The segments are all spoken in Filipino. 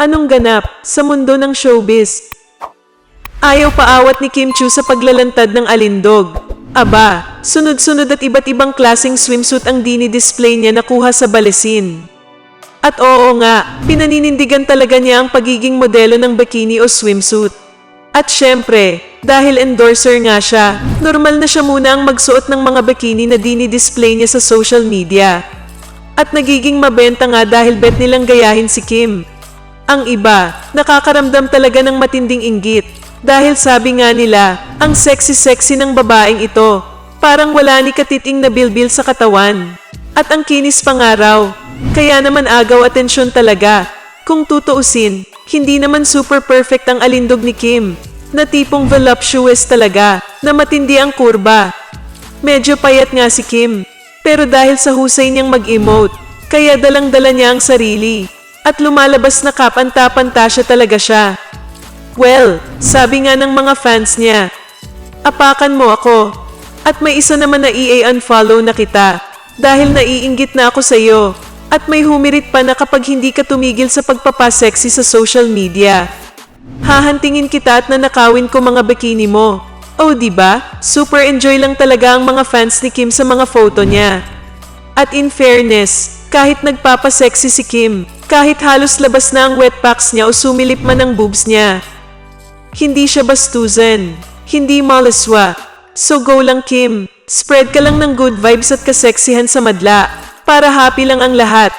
Anong ganap sa mundo ng showbiz? Ayaw paawat ni Kim Chu sa paglalantad ng alindog. Aba, sunod-sunod at iba't ibang klaseng swimsuit ang dini-display niya nakuha sa balesin. At oo nga, pinaninindigan talaga niya ang pagiging modelo ng bikini o swimsuit. At syempre, dahil endorser nga siya, normal na siya muna ang magsuot ng mga bikini na dini-display niya sa social media. At nagiging mabenta nga dahil bet nilang gayahin si Kim. Ang iba, nakakaramdam talaga ng matinding inggit. Dahil sabi nga nila, ang sexy-sexy ng babaeng ito. Parang wala ni katiting na bilbil sa katawan. At ang kinis pangaraw. Kaya naman agaw atensyon talaga. Kung tutuusin, hindi naman super perfect ang alindog ni Kim. Na tipong voluptuous talaga, na matindi ang kurba. Medyo payat nga si Kim. Pero dahil sa husay niyang mag-emote, kaya dalang-dala niya ang sarili. At lumalabas na kapanta-panta siya talaga siya. Well, sabi nga ng mga fans niya, apakan mo ako. At may isa naman na EA unfollow na kita. Dahil naiinggit na ako sa iyo. At may humirit pa na kapag hindi ka tumigil sa pagpapasexy sa social media. Hahantingin kita at nanakawin ko mga bikini mo. Oh, di ba? Super enjoy lang talaga ang mga fans ni Kim sa mga photo niya. At in fairness, kahit nagpapasexy si Kim, kahit halos labas na ang wet packs niya o sumilip man ang boobs niya, hindi siya bastusan, hindi malaswa. So go lang Kim, spread ka lang ng good vibes at kaseksihan sa madla, para happy lang ang lahat.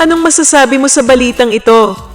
Anong masasabi mo sa balitang ito?